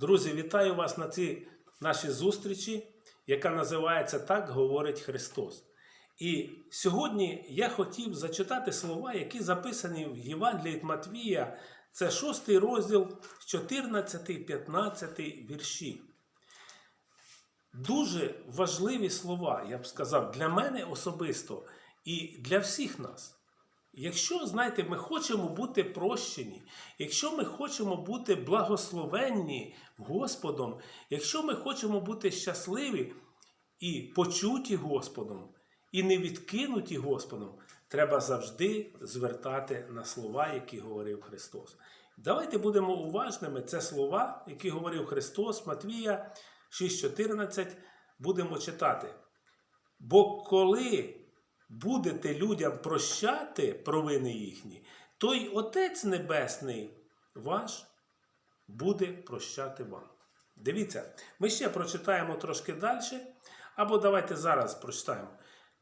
Друзі, вітаю вас на цій нашій зустрічі, яка називається Так говорить Христос. І сьогодні я хотів зачитати слова, які записані в Євангелії від Матвія. Це 6 розділ, 14-15 вірші. Дуже важливі слова, я б сказав, для мене особисто і для всіх нас. Якщо, знаєте, ми хочемо бути прощені, якщо ми хочемо бути благословенні Господом, якщо ми хочемо бути щасливі і почуті Господом, і не відкинуті Господом, треба завжди звертати на слова, які говорив Христос. Давайте будемо уважними. Це слова, які говорив Христос, Матвія 6,14, будемо читати. Бо коли будете людям прощати провини їхні, то й Отець Небесний ваш буде прощати вам. Дивіться, ми ще прочитаємо трошки далі, або давайте зараз прочитаємо.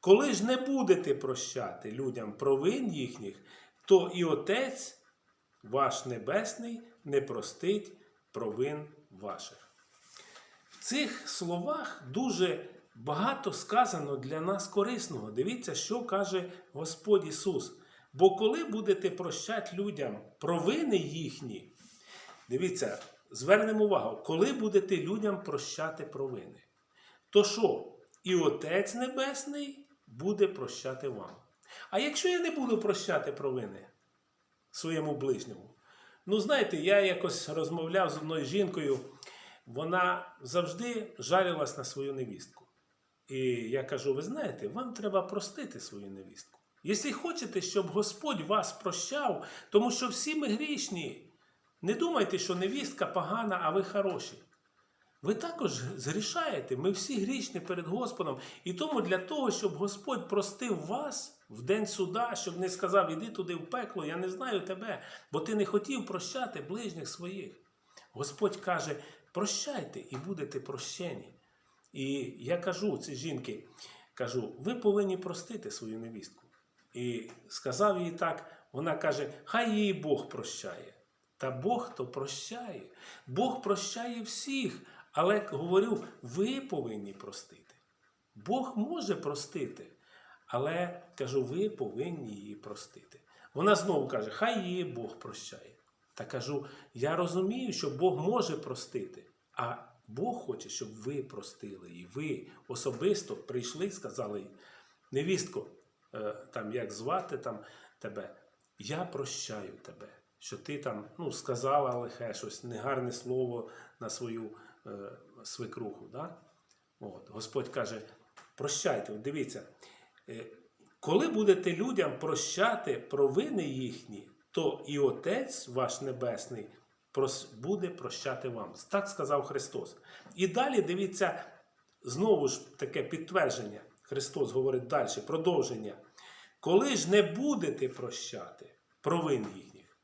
Коли ж не будете прощати людям провин їхніх, то і Отець ваш Небесний не простить провин ваших. В цих словах дуже багато сказано для нас корисного. Дивіться, що каже Господь Ісус. Бо коли будете прощати людям провини їхні, дивіться, звернемо увагу, коли будете людям прощати провини, то що? І Отець Небесний буде прощати вам. А якщо я не буду прощати провини своєму ближньому, ну знаєте, я якось розмовляв з одною жінкою, вона завжди жалілась на свою невістку. І я кажу: ви знаєте, вам треба простити свою невістку. Якщо хочете, щоб Господь вас прощав, тому що всі ми грішні. Не думайте, що невістка погана, а ви хороші. Ви також згрішаєте, ми всі грішні перед Господом. І тому для того, щоб Господь простив вас в день суда, щоб не сказав, іди туди в пекло, я не знаю тебе, бо ти не хотів прощати ближніх своїх. Господь каже: прощайте і будете прощені. І я кажу цій жінки, кажу, ви повинні простити свою невістку. І сказав їй так, вона каже, хай її Бог прощає. Та Бог то прощає. Бог прощає всіх. Але говорю, ви повинні простити. Бог може простити, але кажу, ви повинні її простити. Вона знову каже, хай її Бог прощає. Та кажу, я розумію, що Бог може простити, а Бог хоче, щоб ви простили. І ви особисто прийшли і сказали, невістко, е, там, як звати там, тебе, я прощаю тебе, що ти там ну, сказала лихе щось, негарне слово на свою е, свекруху. Да? От, Господь каже, прощайте, дивіться, е, коли будете людям прощати провини їхні, то і Отець ваш Небесний буде прощати вам. Так сказав Христос. І далі дивіться, знову ж таке підтвердження. Христос говорить далі, продовження. Коли ж не будете прощати провин їхніх,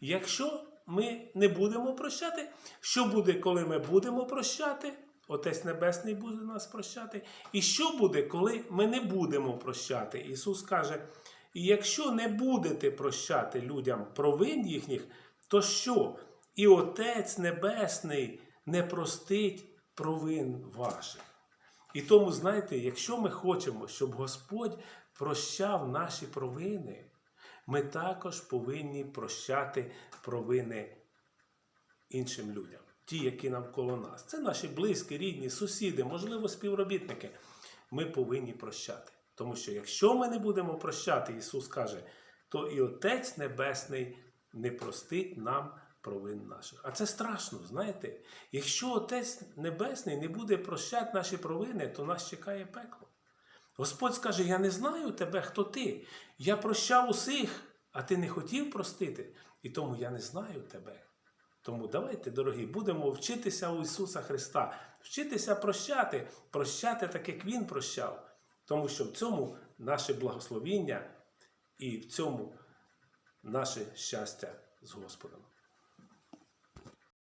Якщо ми не будемо прощати, що буде, коли ми будемо прощати? Отець Небесний буде нас прощати. І що буде, коли ми не будемо прощати? Ісус каже: і якщо не будете прощати людям провин їхніх, то що? І Отець Небесний не простить провин ваших. І тому, знаєте, якщо ми хочемо, щоб Господь прощав наші провини, ми також повинні прощати провини іншим людям, ті, які навколо нас. Це наші близькі, рідні, сусіди, можливо, співробітники. Ми повинні прощати. Тому що якщо ми не будемо прощати, Ісус каже, то і Отець Небесний не простить нам провин наших. А це страшно, знаєте. Якщо Отець Небесний не буде прощати наші провини, то нас чекає пекло. Господь скаже: Я не знаю тебе, хто ти. Я прощав усіх, а ти не хотів простити, і тому я не знаю тебе. Тому давайте, дорогі, будемо вчитися у Ісуса Христа, вчитися прощати, прощати так, як Він прощав. Тому що в цьому наше благословіння і в цьому наше щастя з Господом.